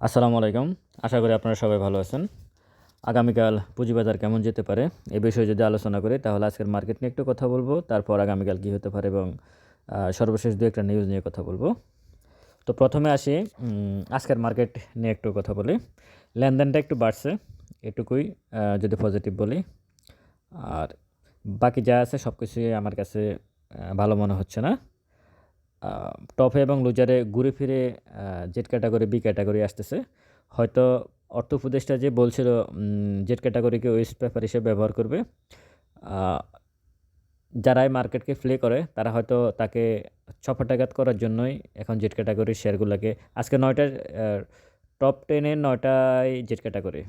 আসসালামু আলাইকুম। আশা করি আপনারা সবাই ভালো আছেন। আগামীকাল পুঁজিবাজার কেমন যেতে পারে এ বিষয়ে যদি আলোচনা করি, তাহলে আজকের মার্কেট নিয়ে একটু কথা বলব, তারপর আগামীকাল কী হতে পারে এবং সর্বশেষ দু একটা নিউজ নিয়ে কথা বলব। তো প্রথমে আসি আজকের মার্কেট নিয়ে একটু কথা বলি। লেনদেনটা একটু বাড়ছে, এটুকুই যদি পজিটিভ বলি। আর বাকি যা আছে সব কিছুই আমার কাছে ভালো মনে হচ্ছে না। টপে এবং লুজারে ঘুরে ফিরে জেড ক্যাটাগরি বি ক্যাটাগরি আসতেছে। হয়তো অর্থ উপদেষ্টা যে বলছিল জেড ক্যাটাগরিকে ওয়েস্ট পেপার হিসেবে ব্যবহার করবে আহ, যারা মার্কেটকে প্লে করে তারা হয়তো তাকে ছপাটাঘাত করার জন্যই এখন জেড ক্যাটাগরির শেয়ারগুলোকে আজকে নয়টা টপ টেনের নয়টাই জেড ক্যাটাগরি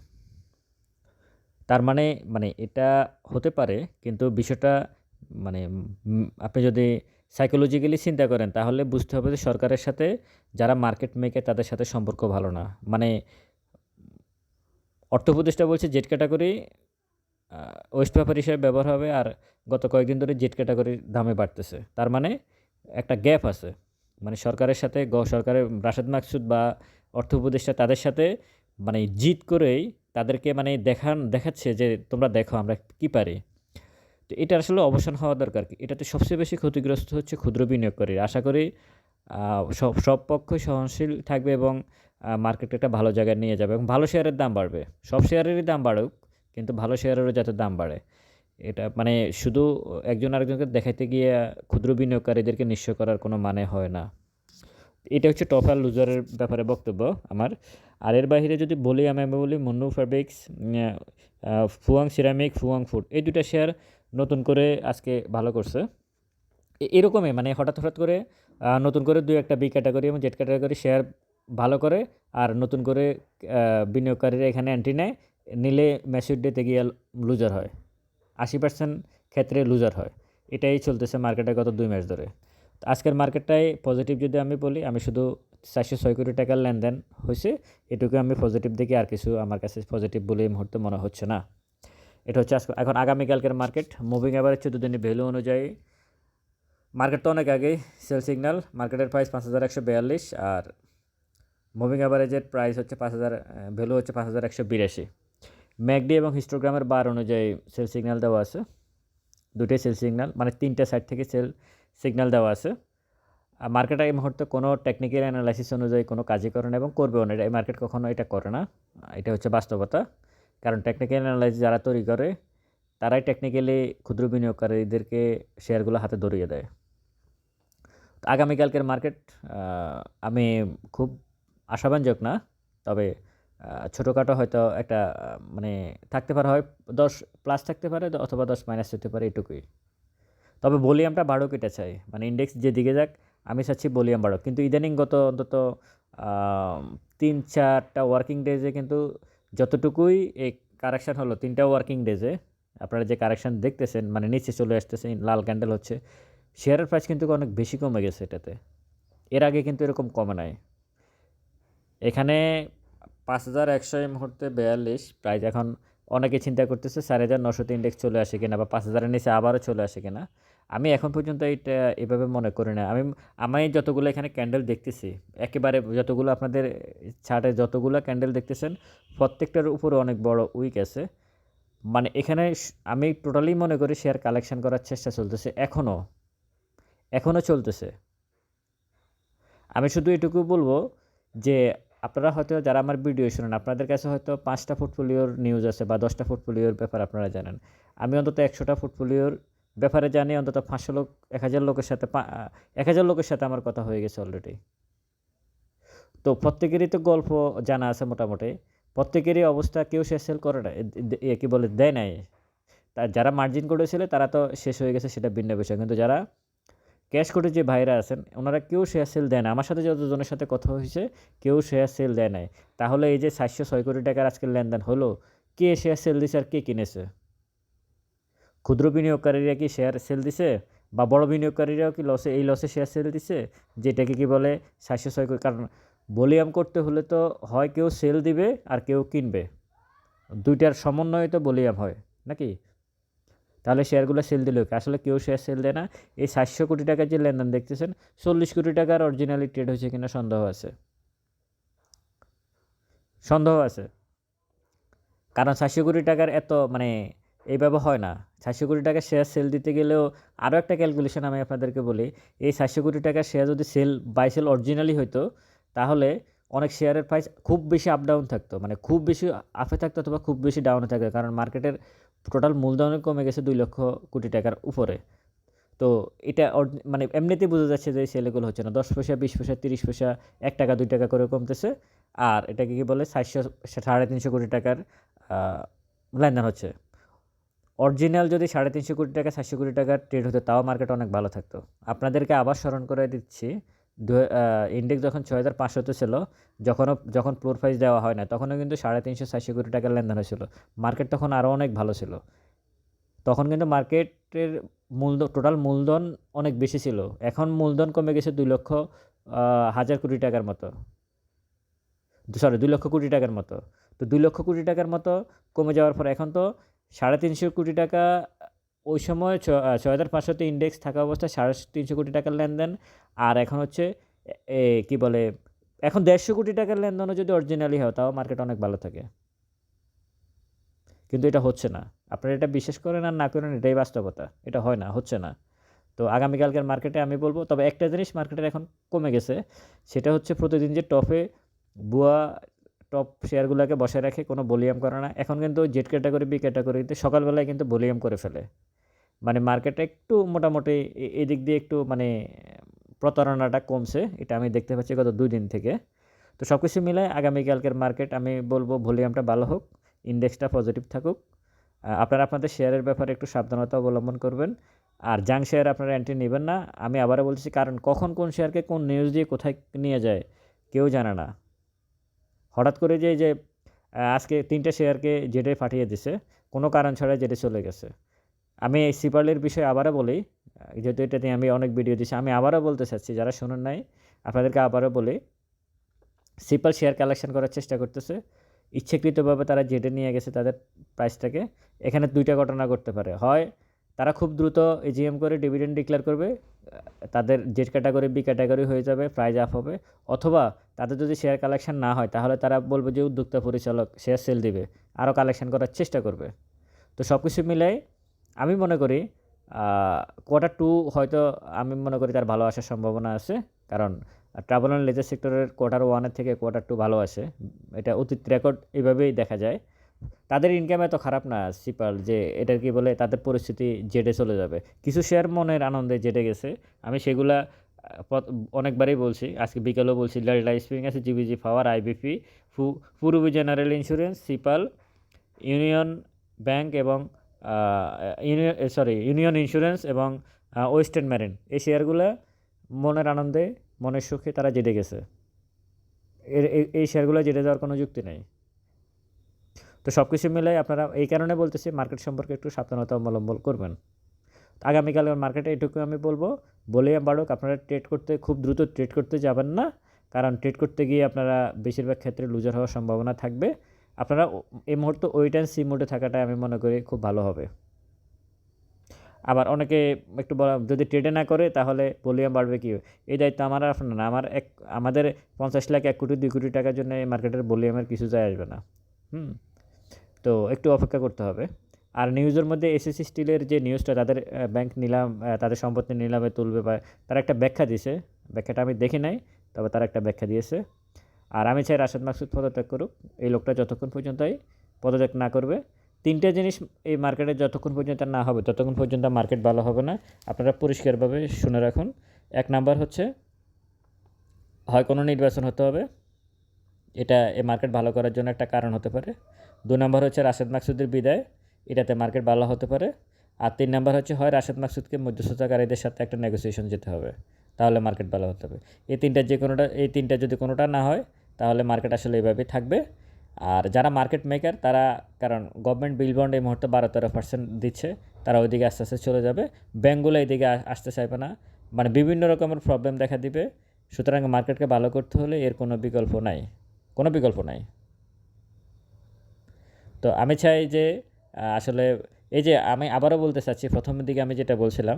তার মানে মানে এটা হতে পারে কিন্তু বিষয়টা মানে আপনি যদি সাইকোলজিক্যালি চিন্তা করেন, তাহলে বুঝতে হবে যে সরকারের সাথে যারা মার্কেট মেকার তাদের সাথে সম্পর্ক ভালো না। মানে অর্থ উপদেষ্টা বলছে জেড ক্যাটাগরি ওয়েস্ট পেপার হিসেবে ব্যবহার হবে আর গত কয়েকদিন ধরে জেড ক্যাটাগরির দামে বাড়তেছে। তার মানে একটা গ্যাপ আছে। মানে সরকারের সাথে গ, সরকারের রাশেদ মাকসুদ বা অর্থ উপদেষ্টা তাদের সাথে মানে জিত করেই তাদেরকে মানে দেখান, দেখাচ্ছে যে তোমরা দেখো আমরা কি পারি। তো এটা আসলে অবসান হওয়া দরকার কি? এটাতে সবচেয়ে বেশি ক্ষতিগ্রস্ত হচ্ছে ক্ষুদ্র বিনিয়োগকারী আশা করি সব সব পক্ষই সহনশীল থাকবে এবং মার্কেট একটা ভালো জায়গায় নিয়ে যাবে এবং ভালো শেয়ারের দাম বাড়বে। সব শেয়ারেরই দাম বাড়ুক, কিন্তু ভালো শেয়ারেরও যাতে দাম বাড়ে। এটা মানে শুধু একজন আরেকজনকে দেখাইতে গিয়ে ক্ষুদ্র বিনিয়োগকারীদেরকে নিঃস্ব করার কোনো মানে হয় না। এটা হচ্ছে টপ আর লুজারের ব্যাপারে বক্তব্য আমার। আর এর বাইরে যদি বলি, আমি বলি Monno Fabrics Fuwang Ceramic Fuwang Food এই দুটা শেয়ার নতুন করে আজকে ভালো করছে। এরকমই মানে হঠাৎ হঠাৎ করে নতুন করে দুই একটা বি ক্যাটাগরি এবং জেড ক্যাটাগরি শেয়ার ভালো করে আর নতুন করে বিনিয়োগকারীরা এখানে অ্যান্টি নেয়, নিলে ডেতে গিয়ে লুজার হয়। আশি পার্সেন্ট ক্ষেত্রে লুজার হয়। এটাই চলতেছে মার্কেটে গত দুই মাস ধরে। আজকের মার্কেটটাই পজিটিভ যদি আমি বলি, আমি শুধু চারশো ছয় কোটি টাকার লেনদেন হয়েছে, এটুকু আমি পজিটিভ দেখি আর কিছু আমার কাছে পজিটিভ বলে এই মুহূর্তে মনে হচ্ছে না। এটা হচ্ছে আজকে এখন আগামীকালকের মার্কেট মুভিং অ্যাভারেজ চোদ্দ দিনের ভ্যালু অনুযায়ী। মার্কেট তো অনেক আগেই সেল সিগন্যাল মার্কেটের প্রাইস পাঁচ হাজার একশো বিয়াল্লিশ আর মুভিং অ্যাভারেজের প্রাইস হচ্ছে পাঁচ হাজার ভ্যালু হচ্ছে পাঁচ হাজার একশো বিরাশি। ম্যাকডি এবং হিস্টোগ্রামের বার অনুযায়ী সেল সিগন্যাল দেওয়া আছে। দুটোই সেল সিগন্যাল মানে তিনটা সাইড থেকে সেল সিগন্যাল দেওয়া আছে। আর মার্কেট এই মুহূর্তে কোনো টেকনিক্যাল অ্যানালাইসিস অনুযায়ী কোনো কাজই করে না এবং করবেও না। এই মার্কেট কখনো এটা করে না। এটা হচ্ছে বাস্তবতা। কারণ টেকনিক্যাল অ্যানালাইসিস যারা তৈরি করে, তারাই টেকনিক্যালি ক্ষুদ্র বিনিয়োগকারীদেরকে শেয়ারগুলো হাতে ধরিয়ে দেয়। আগামীকালকের মার্কেট আমি খুব আশাবাঞ্জক না, তবে ছোটোখাটো হয়তো একটা মানে থাকতে পারে, হয় দশ প্লাস থাকতে পারে অথবা দশ মাইনাস হতে পারে এটুকুই। তবে ভলিউমটা বাড়ুক এটা চাই। মানে ইন্ডেক্স যেদিকে যাক, আমি চাচ্ছি ভলিউম বাড়ুক। কিন্তু ইদানিং গত অন্তত তিন চারটা ওয়ার্কিং ডেজে কিন্তু যতটুকুই এই কারেকশান হলো, তিনটা ওয়ার্কিং ডেজে আপনারা যে কারেকশান দেখতেছেন মানে নিচে চলে আসতেছে, লাল ক্যান্ডেল হচ্ছে শেয়ারের প্রাইস কিন্তু অনেক বেশি কমে গেছে এটাতে। এর আগে কিন্তু এরকম কমে নাই। এখানে পাঁচ হাজার একশো এই মুহূর্তে বিয়াল্লিশ প্রাইস এখন অনেকে চিন্তা করতেছে, চার হাজার নশোতে ইন্ডেক্স চলে আসে কিনা বা পাঁচ হাজারের নিচে আবারও চলে আসে কিনা। আমি এখন পর্যন্ত এটা এভাবে মনে করি না। আমি আমি যতগুলো এখানে ক্যান্ডেল দেখতেছি, একেবারে যতগুলো আপনাদের ছাটে যতগুলো ক্যান্ডেল দেখতেছেন, প্রত্যেকটার উপরে অনেক বড় উইক আছে। মানে এখানে আমি টোটালি মনে করি শেয়ার কালেকশন করার চেষ্টা চলতেছে এখনও এখনও চলতেছে। আমি শুধু এটুকু বলব যে, আপনারা হয়তো যারা আমার ভিডিও শুনেন, আপনাদের কাছে হয়তো পাঁচটা পোর্টফোলিওর নিউজ আছে বা দশটা পোর্টফোলিওর ব্যাপার আপনারা জানেন। আমি অন্তত একশোটা পোর্টফোলিওর ব্যাপারে জানি, অন্তত পাঁচশো লোক, এক হাজার লোকের সাথে এক হাজার লোকের সাথে আমার কথা হয়ে গেছে অলরেডি তো প্রত্যেকেরই তো গল্প জানা আছে মোটামুটি। প্রত্যেকেরই অবস্থা কেউ শেষ সেল করে না কি বলে, দেয় নাই। তা যারা মার্জিন করেছিল তারা তো শেষ হয়ে গেছে, সেটা ভিন্ন বিষয়। কিন্তু যারা ক্যাশ কোডে যে ভাইরা আছেন, ওনারা কেউ শেয়ার সেল দেয় না। আমার সাথে যতজনের সাথে কথা হয়েছে, কেউ শেয়ার সেল দেয় নাই। তাহলে এই যে সাতশো ছয় কোটি টাকার আজকের লেনদেন হলো, কে শেয়ার সেল দিছে আর কে কিনেছে? ক্ষুদ্র বিনিয়োগকারীরা কি শেয়ার সেল দিছে? বা বড় বিনিয়োগকারীরাও কি লসে এই লসে শেয়ার সেল দিছে? যেটাকে কি বলে সাতশো ছয় কারণ ভলিউম করতে হলে তো হয় কেউ সেল দিবে আর কেউ কিনবে। দুইটার সমন্বয়ে তো ভলিউম হয়, নাকি? তাহলে শেয়ারগুলো সেল দিল আসলে কেউ শেয়ার সেল দেয় না। এই সাতশো কোটি টাকার যে লেনদেন দেখতেছেন, চল্লিশ কোটি টাকার অরিজিনালি ট্রেড হয়েছে কিনা সন্দেহ আছে। সন্দেহ আছে। কারণ সাতশো কোটি টাকার এত মানে এইভাবে হয় না। চারশো কোটি টাকার শেয়ার সেল দিতে গেলেও আরও একটা ক্যালকুলেশন আমি আপনাদেরকে বলি, এই চারশো কোটি টাকার শেয়ার যদি সেল বাই সেল অরিজিনালি হতো তাহলে অনেক শেয়ারের প্রাইস খুব বেশি আপ ডাউন থাকতো। মানে খুব বেশি আপে থাকতো অথবা খুব বেশি ডাউনে থাকতো, কারণ মার্কেটের টোটাল মূলধনে কমে গেছে দুই লক্ষ কোটি টাকার উপরে। তো এটা মানে এমনিতেই বোঝা যাচ্ছে যে সেলেগুলো হচ্ছে না। দশ পয়সা, বিশ পয়সা, তিরিশ পয়সা, এক টাকা, দুই টাকা করে কমতেছে। আর এটাকে কি বলে? চারশো, সাড়ে তিনশো কোটি টাকার লেনদেন হচ্ছে। অরিজিনাল যদি সাড়ে তিনশো কোটি টাকা, চারশো কোটি টাকার ট্রেড হতো, তাও মার্কেট অনেক ভালো থাকতো। আপনাদেরকে আবার স্মরণ করে দিচ্ছি ইন্ডেক্স যখন ছয় হাজার পাঁচশোতে ছিল, যখনও, যখন ফ্লোর প্রাইস দেওয়া হয় না, তখনও কিন্তু সাড়ে তিনশো, চারশো কোটি টাকার লেনদেন হয়েছিল। মার্কেট তখন আরও অনেক ভালো ছিল। তখন কিন্তু মার্কেটের মূলধন টোটাল মূলধন অনেক বেশি ছিল। এখন মূলধন কমে গেছে দুই লক্ষ হাজার কোটি টাকার মতো। সরি দুই লক্ষ কোটি টাকার মতো। তো দুই লক্ষ কোটি টাকার মতো কমে যাওয়ার পর এখন তো সাড়ে তিনশো কোটি টাকা, ওই সময় ছয় হাজার পাঁচশোতে ইন্ডেক্স থাকা অবস্থায় সাড়ে তিনশো কোটি টাকার লেনদেন। আর এখন হচ্ছে কী বলে, এখন দেড়শো কোটি টাকার লেনদেনও যদি অরিজিনালি হয়, তাও মার্কেট অনেক ভালো থাকে। কিন্তু এটা হচ্ছে না। আপনারা এটা বিশ্বাস করেন আর না করেন, এটাই বাস্তবতা। এটা হয় না, হচ্ছে না। তো আগামীকালকের মার্কেটে আমি বলব, তবে একটা জিনিস মার্কেটের এখন কমে গেছে, সেটা হচ্ছে প্রতিদিন যে টপে বুয়া টপ শেয়ারগুলোকে বসায় রাখে, কোনো ভলিউম করে না। এখন কিন্তু জেড ক্যাটাগরি বি ক্যাটাগরিতে সকালবেলায় কিন্তু ভলিউম করে ফেলে। মানে মার্কেটে একটু মোটামুটি এদিক দিয়ে একটু মানে প্রতারণাটা কমছে, এটা আমি দেখতে পাচ্ছি গত দুই দিন থেকে। তো সব কিছু মিলে আগামীকালকের মার্কেট আমি বলব ভলিউমটা ভালো হোক ইন্ডেক্সটা পজিটিভ থাকুক। আপনারা আপনাদের শেয়ারের ব্যাপারে একটু সাবধানতা অবলম্বন করবেন। আর জাং শেয়ার আপনারা এন্ট্রি নেবেন না। আমি আবারও বলছি, কারণ কখন কোন শেয়ারকে কোন নিউজ দিয়ে কোথায় নিয়ে যায়, কেউ জানে না। হঠাৎ করে যে যে আজকে তিনটে শেয়ারকে জেডে পাঠিয়ে দিছে, কোনো কারণ ছাড়া জেডে চলে গেছে। আমি এই সিপার্লের বিষয়ে আবারও বলি যেহেতু এটা নিয়ে আমি অনেক ভিডিও দিছি, আমি আবারও বলতে চাচ্ছি, যারা শুনুন নাই, আপনাদেরকে আবারও বলি সিপাল শেয়ার কালেকশন করার চেষ্টা করতেছে। ইচ্ছাকৃতভাবে তারা জেডে নিয়ে গেছে তাদের প্রাইসটাকে এখানে দুইটা ঘটনা করতে পারে। হয়, তারা খুব দ্রুত এজিএম করে ডিভিডেন্ড ডিক্লেয়ার করবে তাদের জেড ক্যাটাগরি বি ক্যাটাগরি হয়ে যাবে প্রাইজ আপ হবে। অথবা তাদের যদি শেয়ার কালেকশন না হয়, তাহলে তারা বলবে যে উদ্যোক্তা পরিচালক শেয়ার সেল দিবে আরও কালেকশন করার চেষ্টা করবে। তো সব কিছু মিলাই আমি মনে করি কোয়ার্টার টু হয়তো আমি মনে করি তার ভালো আসার সম্ভাবনা আছে। কারণ ট্রাভেল অ্যান্ড লেজার সেক্টরের কোয়ার্টার ওয়ানের থেকে কোয়ার্টার টু ভালো আসে। এটা অতীত রেকর্ড এইভাবেই দেখা যায়। তাদের ইনকাম এত খারাপ না সিপাল যে এটা কি বলে, তাদের পরিস্থিতি জেডে চলে যাবে। কিছু শেয়ার মনের আনন্দে জেডে গেছে। আমি সেগুলা অনেকবারই বলছি, আজকে বিকেলেও বলছি ডেল্টা স্প্রিং আছে GBG Power IBP Purabi General Insurance সিপাল union bank এবং ইউনিয়ন সরি ইউনিয়ন ইন্স্যুরেন্স এবং ওয়েস্টার্ন ম্যারিন এই শেয়ারগুলো মনের আনন্দে, মনের সুখে তারা জেটে গেছে। এর এই শেয়ারগুলো জেটে যাওয়ার কোনো যুক্তি নেই। তো সব কিছু মিলে আপনারা এই কারণে বলতেছি মার্কেট সম্পর্কে একটু সাবধানতা অবলম্বন করবেন। আগামীকালের মার্কেটে এটুকু আমি বলব বলিয়াম বাড়ুক, আপনারা ট্রেড করতে খুব দ্রুত ট্রেড করতে যাবেন না, কারণ ট্রেড করতে গিয়ে আপনারা বেশিরভাগ ক্ষেত্রে লুজার হওয়ার সম্ভাবনা থাকবে। আপনারা এই মুহূর্তে ওয়েট অ্যান্ড সি মোডে থাকাটাই আমি মনে করি খুব ভালো হবে। আবার অনেকে একটু বলা, যদি ট্রেডে না করে তাহলে ভলিউম বাড়বে কি? এই দায়িত্ব আমার আর আপনার না, আমার এক, আমাদের পঞ্চাশ লাখ এক কোটি, দুই কোটি টাকার জন্য এই মার্কেটের ভলিউমের কিছু যায় আসবে না। হুম। তো একটু অপেক্ষা করতে হবে। আর নিউজের মধ্যে এসএসসি স্টিলের যে নিউজটা তাদের ব্যাংক নিলাম তাদের সম্পত্তি নিলামে তুলবে বা তারা একটা ব্যাখ্যা দিয়েছে। ব্যাখ্যাটা আমি দেখি নাই, তবে তারা একটা ব্যাখ্যা দিয়েছে। আর আমি চাই রাশেদ মাকসুদ পদত্যাগ করুক। এই লোকটা যতক্ষণ পর্যন্তই পদত্যাগ না করবে, তিনটে জিনিস এই মার্কেটে যতক্ষণ পর্যন্ত না হবে ততক্ষণ পর্যন্ত মার্কেট ভালো হবে না, আপনারা পরিষ্কারভাবে শুনে রাখুন। এক নাম্বার হচ্ছে, হয় কোনো নির্বাচন হতে হবে, এটা এই মার্কেট ভালো করার জন্য একটা কারণ হতে পারে। দু নম্বর হচ্ছে রাশেদ মাকসুদের বিদায়। এটাতে মার্কেট ভালো হতে পারে। আর তিন নম্বর হচ্ছে হয় রাশেদ মাকসুদকে মধ্যস্থতাকারীদের সাথে একটা নেগোসিয়েশন যেতে হবে। তাহলে মার্কেট ভালো হতে হবে। এই তিনটা যে কোনোটা, এই তিনটা যদি কোনোটা না হয়, তাহলে মার্কেট আসলে এইভাবেই থাকবে। আর যারা মার্কেট মেকার তারা, কারণ গভর্নমেন্ট বিল বন্ড এই মুহূর্তে বারো তেরো পার্সেন্ট দিচ্ছে, তারা ওইদিকে আস্তে আস্তে চলে যাবে। ব্যাঙ্কগুলো এইদিকে আসতে চাইবে না। মানে বিভিন্ন রকমের প্রবলেম দেখা দিবে। সুতরাং মার্কেটকে ভালো করতে হলে এর কোনো বিকল্প নাই। কোনো বিকল্প নাই। তো আমি চাই যে আসলে এই যে আমি আবারও বলতে চাচ্ছি প্রথমের দিকে আমি যেটা বলছিলাম,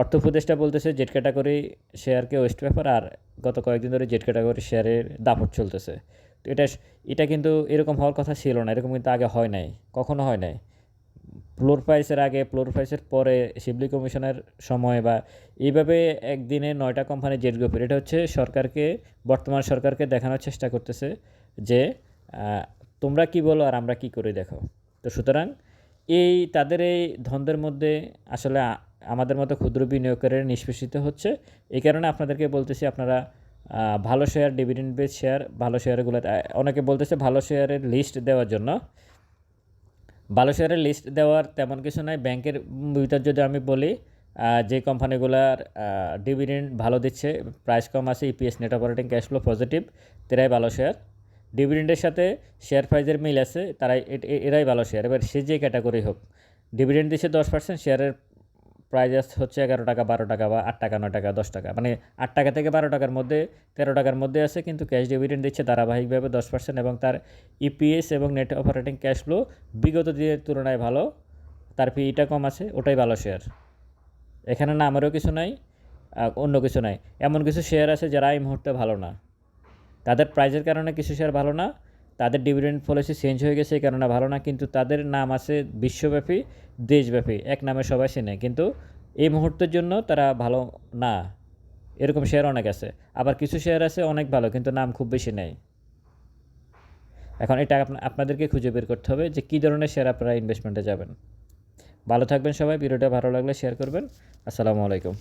অর্থ উপদেষ্টা বলতেছে জেট ক্যাটাগরি শেয়ারকে ওয়েস্ট পেপার আর গত কয়েকদিন ধরে জেট ক্যাটাগরি শেয়ারের দাপট চলতেছে। তো এটা এটা কিন্তু এরকম হওয়ার কথা ছিল না, এরকম কিন্তু আগে হয় নাই, কখনো হয় নাই। ফ্লোর প্রাইসের আগে, ফ্লোর প্রাইসের পরে শিবলি কমিশনের সময় বা এইভাবে একদিনে নয়টা কোম্পানি জেট গ্রুপের, এটা হচ্ছে সরকারকে, বর্তমান সরকারকে দেখানোর চেষ্টা করতেছে যে তোমরা কি বলো আর আমরা কি করে দেখো। তো সুতরাং এই তাদের এই ধন্দের মধ্যে আসলে আমাদের মতো ক্ষুদ্র বিনিয়োগকারীরা নিষ্পেষিত হচ্ছে। এই কারণে আপনাদেরকে বলতেছি আপনারা ভালো শেয়ার ডিভিডেন্ড বেস শেয়ার ভালো শেয়ারগুলো অনেকে বলতেছে ভালো শেয়ারের লিস্ট দেওয়ার জন্য। ভালো শেয়ারের লিস্ট দেওয়ার তেমন কিছু নাই। ব্যাংকের ভিতর যদি আমি বলি যে কোম্পানিগুলার ডিভিডেন্ড ভালো দিচ্ছে প্রাইস কম আছে EPS net operating cash flow positive তারাই ভালো শেয়ার ডিভিডেন্ডের সাথে শেয়ার প্রাইজের মিল আছে তারাই এরাই ভালো শেয়ার এবার সে যে ক্যাটাগরি হোক ডিভিডেন্ড দিচ্ছে দশ পার্সেন্ট শেয়ারের প্রাইস হচ্ছে এগারো টাকা, বারো টাকা বা আট টাকা, নয় টাকা, দশ টাকা। মানে আট টাকা থেকে বারো টাকার মধ্যে, তেরো টাকার মধ্যে আছে, কিন্তু ক্যাশ ডিভিডেন্ড দিচ্ছে ধারাবাহিকভাবে দশ পার্সেন্ট এবং তার ইপিএস এবং নেট অপারেটিং ক্যাশ ফ্লো বিগত দিনের তুলনায় ভালো। তার পিইটা কম আছে, ওটাই ভালো শেয়ার এখানে না আমারও কিছু নাই অন্য কিছু নাই। এমন কিছু শেয়ার আছে যারা এই মুহূর্তে ভালো না। তাদের প্রাইজের কারণে কিছু শেয়ার ভালো না, তাদের ডিভিডেন্ড পলিসি চেঞ্জ হয়ে গেছে এই কারণে ভালো না, কিন্তু তাদের নাম আছে বিশ্বব্যাপী, দেশব্যাপী, এক নামে সবাই চেনে, কিন্তু এই মুহূর্তের জন্য তারা ভালো না। এরকম শেয়ার অনেক আছে, আবার কিছু শেয়ার আছে অনেক ভালো, কিন্তু নাম খুব বেশি নেই। এখন এটা আপনাদেরকে খুঁজে বের করতে হবে যে কী ধরনের শেয়ার আপনারা ইনভেস্টমেন্টে যাবেন। ভালো থাকবেন সবাই, ভিডিওটা ভালো লাগলে শেয়ার করবেন। আসসালামু আলাইকুম।